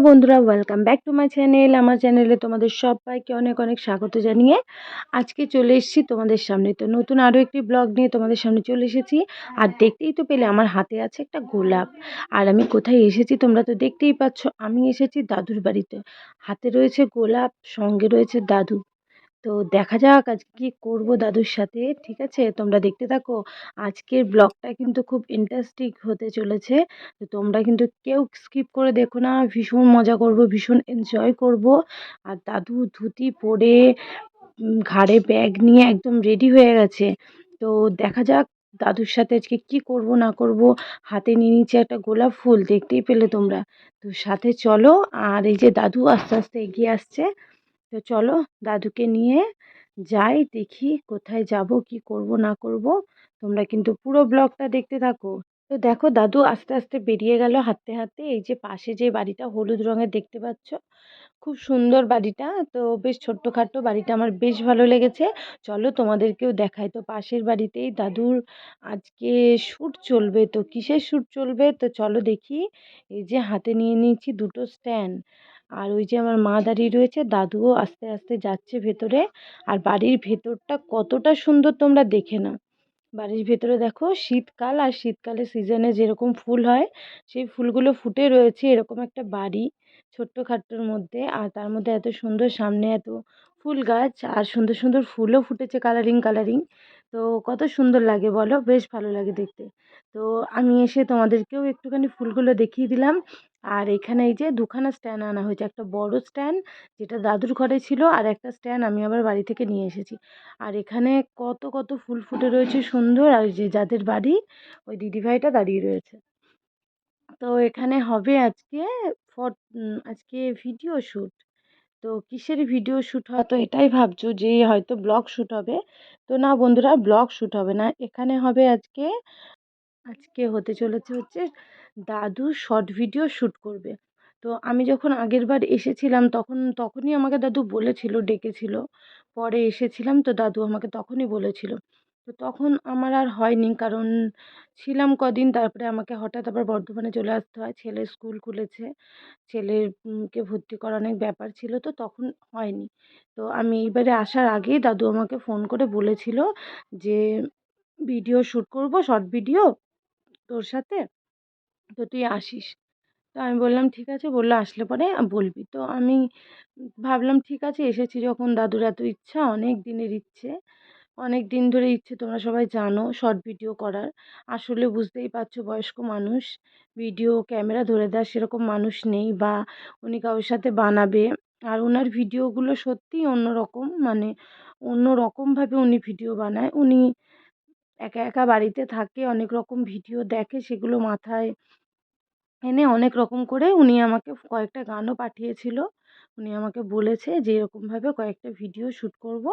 Hello বন্ধুরা welcome back to my channel আমার চ্যানেলে তোমাদের সবাইকে অনেক অনেক স্বাগত জানিয়ে আজকে চলে এসেছি তোমাদের সামনে। তো নতুন আরও একটি ব্লগ নিয়ে তোমাদের সামনে চলে এসেছি। আর দেখতেই তো পেলে আমার হাতে আছে একটা গোলাপ। আর আমি কোথায় এসেছি তোমরা তো দেখতেই পাচ্ছ আমি এসেছি দাদুর বাড়িতে। হাতে রয়েছে গোলাপ সঙ্গে রয়েছে দাদু। তো দেখা যাক আজকে কী করব দাদুর সাথে, ঠিক আছে? তোমরা দেখতে থাকো। আজকের ব্লগটা কিন্তু খুব ইন্টারেস্টিং হতে চলেছে। তো তোমরা কিন্তু কেউ স্কিপ করে দেখো না। ভীষণ মজা করব, ভীষণ এনজয় করব। আর দাদু ধুতি পরে ঘাড়ে ব্যাগ নিয়ে একদম রেডি হয়ে গেছে। তো দেখা যাক দাদুর সাথে আজকে কি করব, না করব। হাতে নিয়ে নিচ্ছে একটা গোলাপ ফুল, দেখতেই পেলে তোমরা। তো সাথে চলো, আর এই যে দাদু আস্তে আস্তে এগিয়ে আসছে। তো চলো দাদুকে নিয়ে যাই, দেখি কোথায় যাব, কি করব, না করব। তোমরা কিন্তু পুরো ব্লগটা দেখতে থাকো। তো দেখো দাদু আস্তে আস্তে বেরিয়ে গেল হাঁটতে হাঁটতে। এই যে পাশে যে বাড়িটা হলুদ রঙের দেখতে পাচ্ছ, খুব সুন্দর বাড়িটা। তো বেশ ছোট্টখাট্টো বাড়িটা আমার বেশ ভালো লেগেছে। চলো তোমাদেরকেও দেখাই। তো পাশের বাড়িতেই দাদুর আজকে শ্যুট চলবে। তো কিসের শ্যুট চলবে? তো চলো দেখি। এই যে হাতে নিয়ে নিয়েছি দুটো স্ট্যান্ড। আর ওই যে আমার মা দাঁড়িয়ে রয়েছে, দাদুও আস্তে আস্তে যাচ্ছে ভেতরে। আর বাড়ির ভেতরটা কতটা সুন্দর তোমরা দেখে নাও। বাড়ির ভেতরে দেখো, শীতকাল আর শীতকালে সিজনে যেরকম ফুল হয়, সেই ফুলগুলো ফুটে রয়েছে এরকম একটা বাড়ি ছোট্টখাট্টোর মধ্যে। আর তার মধ্যে এত সুন্দর সামনে এত ফুল গাছ, আর সুন্দর সুন্দর ফুলও ফুটেছে কালারিং কালারিং তো কত সুন্দর লাগে বলো, বেশ ভালো লাগে দেখতে। তো আমি এসে তোমাদেরকেও একটুখানি ফুলগুলো দেখিয়ে দিলাম। আর এখানে এই যে দুখানা স্ট্যান্ড আনা হয়েছে, একটা বড় স্ট্যান্ড যেটা দাদুর ঘরে ছিল, আর একটা স্ট্যান্ড আমি আবার বাড়ি থেকে নিয়ে এসেছি। আর এখানে কত কত ফুল ফুটে রয়েছে সুন্দর, আর যে যাদের বাড়ি, ওই দিদিভাইটা দাঁড়িয়ে রয়েছে। তো এখানে হবে আজকে ফট আজকে ভিডিও শ্যুট তো কিসের ভিডিও শ্যুট হয়? তো এটাই ভাবছ যে হয়তো ব্লগ শ্যুট হবে? তো না বন্ধুরা, ব্লগ শ্যুট হবে না। এখানে হবে আজকে আজকে হতে চলেছে হচ্ছে দাদু শর্ট ভিডিও শ্যুট করবে। তো আমি যখন আগের বার এসেছিলাম তখন, তখনই আমাকে দাদু বলেছিল, ডেকেছিল। পরে এসেছিলাম তো দাদু আমাকে তখনই বলেছিল। তো তখন আমার আর হয়নি। কারণ ছিলাম কদিন, তারপরে আমাকে হঠাৎ আবার বর্ধমানে চলে আসতে হয়। ছেলের স্কুল খুলেছে। ছেলেকে ভর্তি করানোর ব্যাপার ছিল, তো তখন হয়নি। তো আমি এইবারে আসার আগেই দাদু আমাকে ফোন করে বলেছিল যে, ভিডিও শ্যুট করব, শর্ট ভিডিও তোর সাথে? তো তুই আসিস? তো আমি বললাম, ঠিক আছে। বলল, আসলে পরে বলবি। তো আমি ভাবলাম, ঠিক আছে। এসেছি যখন। দাদুর এত ইচ্ছা, অনেক দিনের ইচ্ছে। অনেক দিন ধরে ইচ্ছে তোমরা সবাই জানো শর্ট ভিডিও করার। আসলে বুঝতেই পারছ বয়স্ক মানুষ ভিডিও ক্যামেরা ধরে দেওয়ার সেরকম মানুষ নেই বা উনি কারোর সাথে বানাবে আর ওনার ভিডিওগুলো সত্যিই অন্যরকম। মানে অন্য রকমভাবে উনি ভিডিও বানায়। উনি একা একা বাড়িতে থাকে, অনেক রকম ভিডিও দেখে, সেগুলো মাথায় এনে অনেক রকম করে উনি আমাকে কয়েকটা গানও পাঠিয়েছিল। উনি আমাকে বলেছে যে এরকমভাবে কয়েকটা ভিডিও শ্যুট করব।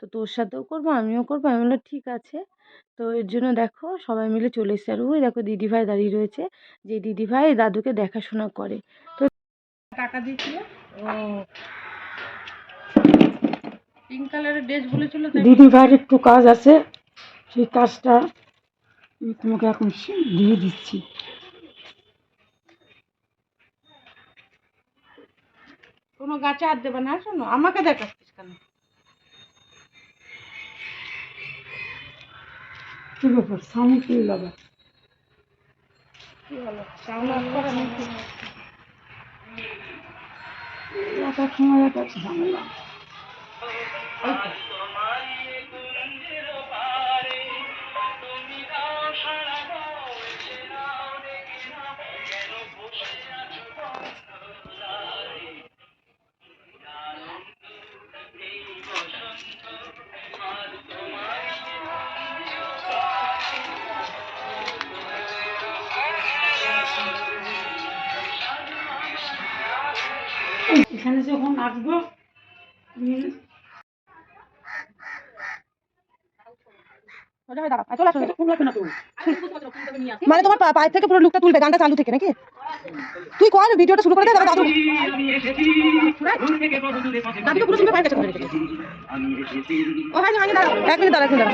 তো তোর সাথেও করব আমিও করব। আমি বললাম ঠিক আছে। তো এর জন্য দেখো সবাই মিলে চলে এসেছে। আর ওই দেখো দিদিভাই দাঁড়িয়ে রয়েছে যে দিদিভাই দাদুকে দেখাশোনা করে। তো টাকা দিয়েছিল। ও পিঙ্ক কালারের ড্রেস বলেছিল দিদিভাইয়ের একটু কাজ আছে সেই কাজটা তোমাকে এখন দিয়ে দিচ্ছি। কোনো গাছে হাত দেবে না শোনো আমাকে দেখাচ্ছিস কেন? কি ব্যাপার সাউন্ড কি লাগা এক এক সময় এক এক ঝামেলা। এখানে যখন আসব মানে তোমার পা- পায়ের থেকে পুরো লুকটা তুলবে গানটা চালু থেকে নাকি? তুই কর ভিডিওটা শুরু করে দে দাদা দাদু। দাদু তো পুরো শুনবে পায়ের কাছে ও হ্যাঁ হ্যাঁ দাঁড়া এক মিনিট দাঁড়া এক মিনিট দাঁড়া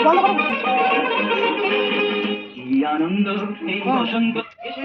বন্ধ করো। কি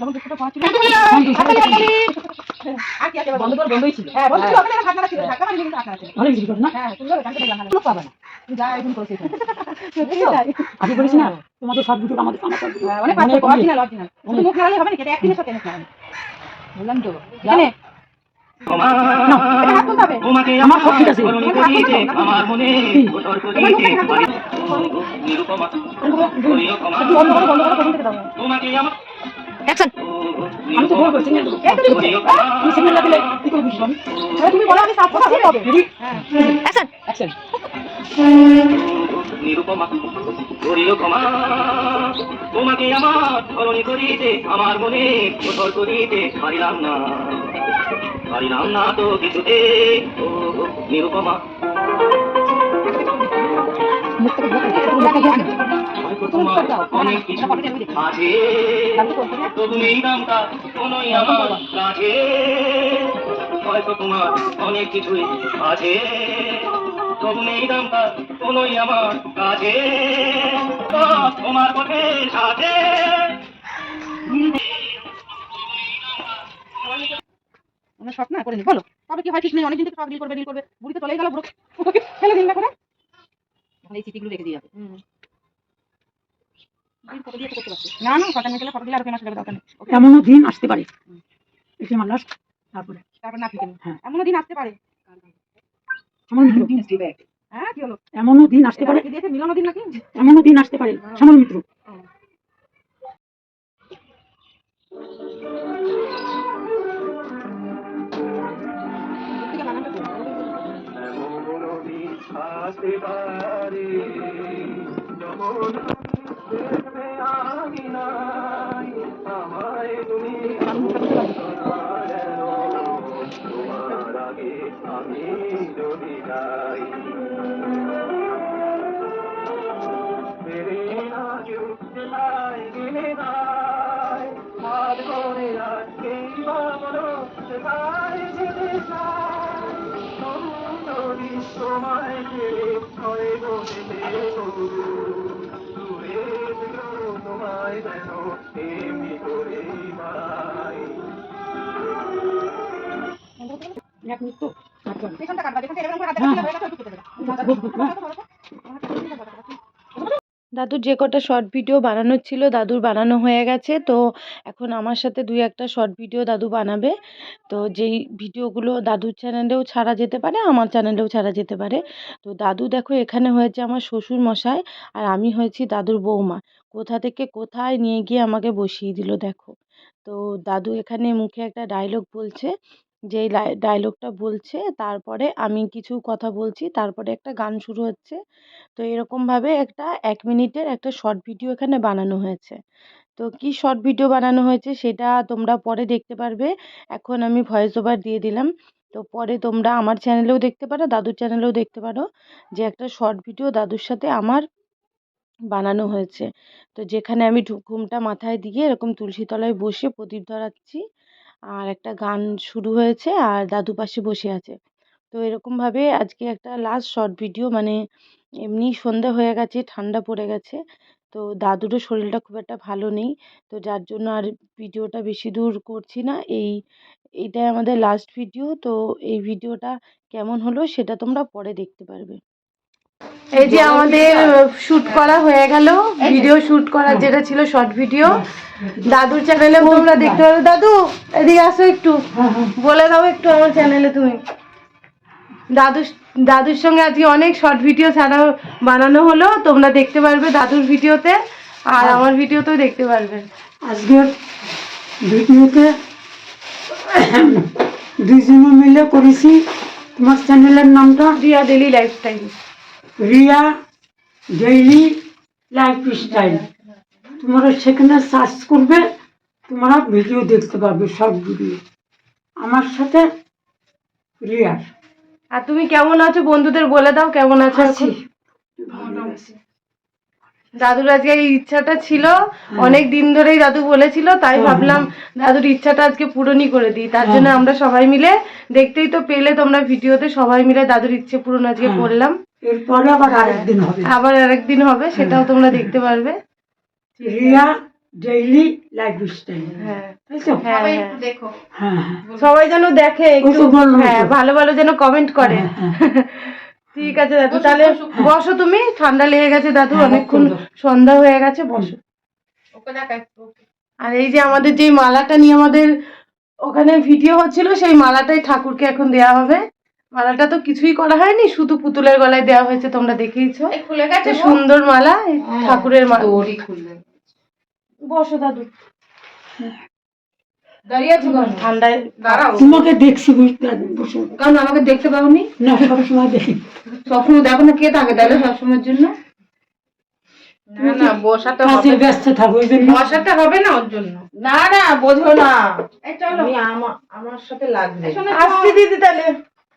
তোমারই এ কুঞ্জের সারে করো করো মালা করো সাজো আমারই এ পুষ্পহারে দেখিস তো পুরোটা যখন দুটোটা পাচ্ছিল বন্ধ করে বন্ধই ছিল। হ্যাঁ বন্ধ ছিল ওখানে হাত ছিল ঢাকা মারি কিন্তু হাত ছিল ভালো কিছু না। হ্যাঁ সুন্দর গানটা দেখলাম ভালো পাবে না। যা এখন করেছিস আগে করিস না? তোমাদের সব দুটো আমাদের আমার সব অনেক পার্থক্য অরিজিনাল অরিজিনাল। মুখ নাড়ালে হবে না এটা একদিনের সাথে মুখ বললাম তো। জানে আমার সব ঠিক আছে। আমার মনে থেকে তোমাকে আমার অ্যাকশন আমি তো তো দিচ্ছি। তুমি সিগন্যাল দিলে কি করে বুঝব আমি? তুমি বলো আমি সাত কথা হবে হ্যাঁ অ্যাকশন অ্যাকশন নিরুপমা নিরুপমা তোমাকে আমার স্মরণ করিয়েছে আমার মনে কোটর করিয়েছে পারিলাম না। পারিলাম না তো কিছুতে। ও নিরুপমা। মুখ তোমার অনেক কিছু আছে তবু নেই দামটা কোনোই আমার কাছে। হয়তো তোমার অনেক কিছুই আছে। তবু নেই দামটা কোনোই আমার কাছে। তোমার পথের সাথে। আমরা শখ না করে নি বলো। তবে কি হয় ঠিক নেই অনেকদিন থেকে শখ ডিল করবে ডিল করবে বুড়ি তো চলেই গেল বুড়ো ফেলে দিন না। করে এই চিঠিগুলো রেখে দিয়ে যাবে ফটো দিয়ে তো করতে পারছি না না নিয়ে গেলে ফটো দিলে আর ফেমাস লাগবে দরকার নেই। এমনও দিন আসতে পারে। এটা আমার লাস্ট তারপরে। তারপর না ফিকে হ্যাঁ। এমনও দিন আসতে পারে। আমার মিত্র। হ্যাঁ কি হলো? এমনও দিন আসতে পারে। মিলনও দিন নাকি? এমনও দিন আসতে পারে। শ্যামল মিত্র। আসতে পারে। যখন করে আজকেই বা বলো হয়ে দূরে তোমায় যেন এমনি বাড়াই এক মিনিট তো তারপরে পেছনটা কাটবা যেখান থেকে এরকম করে হাত হয়ে গেছে ওটুকু কেটে দেবে। দাদুর যে কটা শর্ট ভিডিও বানানোর ছিল দাদুর বানানো হয়ে গেছে। তো এখন আমার সাথে দুই একটা শর্ট ভিডিও দাদু বানাবে। তো যেই ভিডিওগুলো দাদুর চ্যানেলেও ছাড়া যেতে পারে, আমার চ্যানেলেও ছাড়া যেতে পারে। তো দাদু দেখো এখানে হয়েছে আমার শ্বশুর মশাই আর আমি হয়েছি দাদুর বৌমা। কোথা থেকে কোথায় নিয়ে গিয়ে আমাকে বসিয়ে দিল দেখো। তো দাদু এখানে মুখে একটা ডায়লগ বলছে যেই ডায়লগটা বলছে, তারপরে আমি কিছু কথা বলছি, তারপরে একটা গান শুরু হচ্ছে। তো এরকমভাবে একটা এক মিনিটের একটা শর্ট ভিডিও এখানে বানানো হয়েছে। তো কী শর্ট ভিডিও বানানো হয়েছে সেটা তোমরা পরে দেখতে পারবে। এখন আমি ভয়েস ওভার দিয়ে দিলাম। তো পরে তোমরা আমার চ্যানেলেও দেখতে পারো, দাদুর চ্যানেলেও দেখতে পারো যে একটা শর্ট ভিডিও দাদুর সাথে আমার বানানো হয়েছে। তো যেখানে আমি ঘুমটা মাথায় দিয়ে এরকম তুলসী তলায় বসে প্রদীপ ধরাচ্ছি। আর একটা গান শুরু হয়েছে আর দাদু পাশে বসে আছে। তো এরকমভাবে আজকে একটা লাস্ট শর্ট ভিডিও মানে এমনি সন্ধে হয়ে গেছে, ঠান্ডা পড়ে গেছে। তো দাদুরও শরীরটা খুব একটা ভালো নেই। তো যার জন্য আর ভিডিওটা বেশি দূর করছি না। এই এইটাই আমাদের লাস্ট ভিডিও তো এই ভিডিওটা কেমন হলো সেটা তোমরা পরে দেখতে পারবে। এই যে আমাদের শুট করা হয়ে গেল। ভিডিও শুট করা যেটা ছিল শর্ট ভিডিও দাদুর চ্যানেলে তোমরা দেখতে পারবে দাদু এদিকে আসো একটু। বলে দাও একটু আমার চ্যানেলে তুমি। দাদু দাদুর সঙ্গে আজকে অনেক শর্ট ভিডিও ছাড়া বানানো হলো। তোমরা দেখতে পারবে দাদুর ভিডিওতে আর আমার ভিডিওতেও দেখতে পারবে। আজকের ভিডিওতে দুইজনে মিলে করেছি। তোমার চ্যানেলের নামটা? Riya daily lifestyle Riya daily life style তোমরা সেখানে সার্চ করবে তোমরা ভিডিও দেখতে পাবে সব ভিডিও আমার সাথে রিয়ার। আর তুমি কেমন আছো? বন্ধুদের বলে দাও কেমন আছো আছি। দাদুর আজকে এই ইচ্ছাটা ছিল। অনেক দিন ধরেই দাদু বলেছিল তাই হ্যাঁ, ভাবলাম দাদুর ইচ্ছাটা আজকে পূরণই করে দিই। তার জন্য হ্যাঁ। আমরা সবাই মিলে দেখতেই তো পেলে তোমরা ভিডিওতে সবাই মিলে দাদুর ইচ্ছে পূরণ আজকে হ্যাঁ। করলাম। এরপরে আবার আরেকদিন হবে। আবার আরেকদিন হবে সেটাও তোমরা দেখতে পারবে। Riya daily life style. হ্যাঁ। তাই তো হ্যাঁ সবাই হ্যাঁ। একটু দেখো। সবাই যেন দেখে একটু হ্যাঁ ভালো ভালো যেন কমেন্ট করে। ঠিক আছে দাদু তাহলে বসো। তুমি ঠান্ডা লেগে গেছে দাদু অনেকক্ষণ সন্ধ্যা হয়ে গেছে বসো। ওকে দেখা একটু ওকে। আর এই যে আমাদের যে মালাটা নিয়ে আমাদের ওখানে ভিডিও হচ্ছিল সেই মালাটাই ঠাকুরকে এখন দেয়া হবে। মালাটা তো কিছুই করা হয়নি শুধু পুতুলের গলায় দেওয়া হয়েছে তোমরা দেখেইছো। খুলে গেছে সুন্দর মালা হ্যাঁ, ঠাকুরের মালা। বসো দাদু। দাঁড়িয়ে আছো কেন? ঠান্ডায় তোমাকে দেখছি বুঝতে পারি, বসে। কারণ আমাকে দেখতে পাওনি? না সবসময় দেখি। সবসময় দেখো না কে থাকে তাহলে সবসময়ের জন্য? না না বসাতে হবে। ব্যস্ত থাকো ওই হবে না ওর জন্য। না না বোঝো না। এই চলো। আমার আমার সাথে লাগবে। আসছি দিদি তাহলে।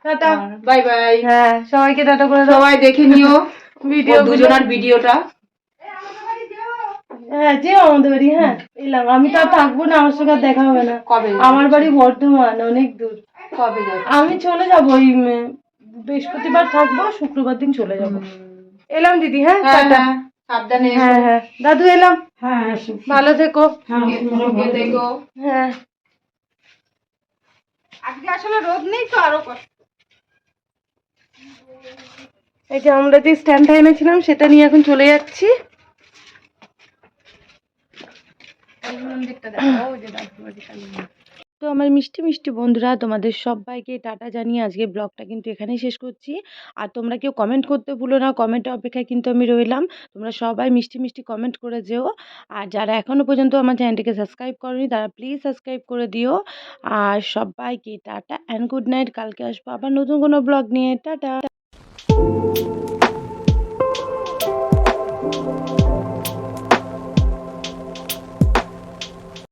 টাটা। Bye bye. হ্যাঁ সবাইকে টাটা করে সবাই দেখে নিও ভিডিও দুজনার ভিডিওটা। হ্যাঁ যেও আমাদের বাড়ি হ্যাঁ এলাম। আমি তো আর থাকব না আমার সঙ্গে দেখা হবে না। কবে? আমার বাড়ি বর্ধমান অনেক দূর। কবে যাবে? আমি চলে যাব ওই বৃহস্পতিবার থাকব শুক্রবার দিন চলে যাব। এলাম দিদি হ্যাঁ হ্যাঁ টাটা। হ্যাঁ সাবধানে হ্যাঁ হ্যাঁ। দাদু এলাম। হ্যাঁ হ্যাঁ ভালো থেকো। হ্যাঁ। আজকে আসলে রোদ নেই তো আরও কষ্ট। এই যে আমরা যে স্ট্যান্ডটা এনেছিলাম সেটা নিয়ে এখন চলে যাচ্ছি। দেখো যে তো আমার মিষ্টি মিষ্টি বন্ধুরা, তোমাদের সবাইকে টাটা জানিয়ে আজকে ব্লগটা কিন্তু এখানেই শেষ করছি। আর তোমরা কেউ কমেন্ট করতে ভুলো না কমেন্ট অপেক্ষায় কিন্তু আমি রইলাম। তোমরা সবাই মিষ্টি মিষ্টি কমেন্ট করে যেও। আর যারা এখনও পর্যন্ত আমার চ্যানেলটিকে সাবস্ক্রাইব করনি, তারা প্লিজ সাবস্ক্রাইব করে দিও। আর সবাইকে টাটা অ্যান্ড গুড নাইট কালকে আসব আবার নতুন কোনো ব্লগ নিয়ে। টাটা!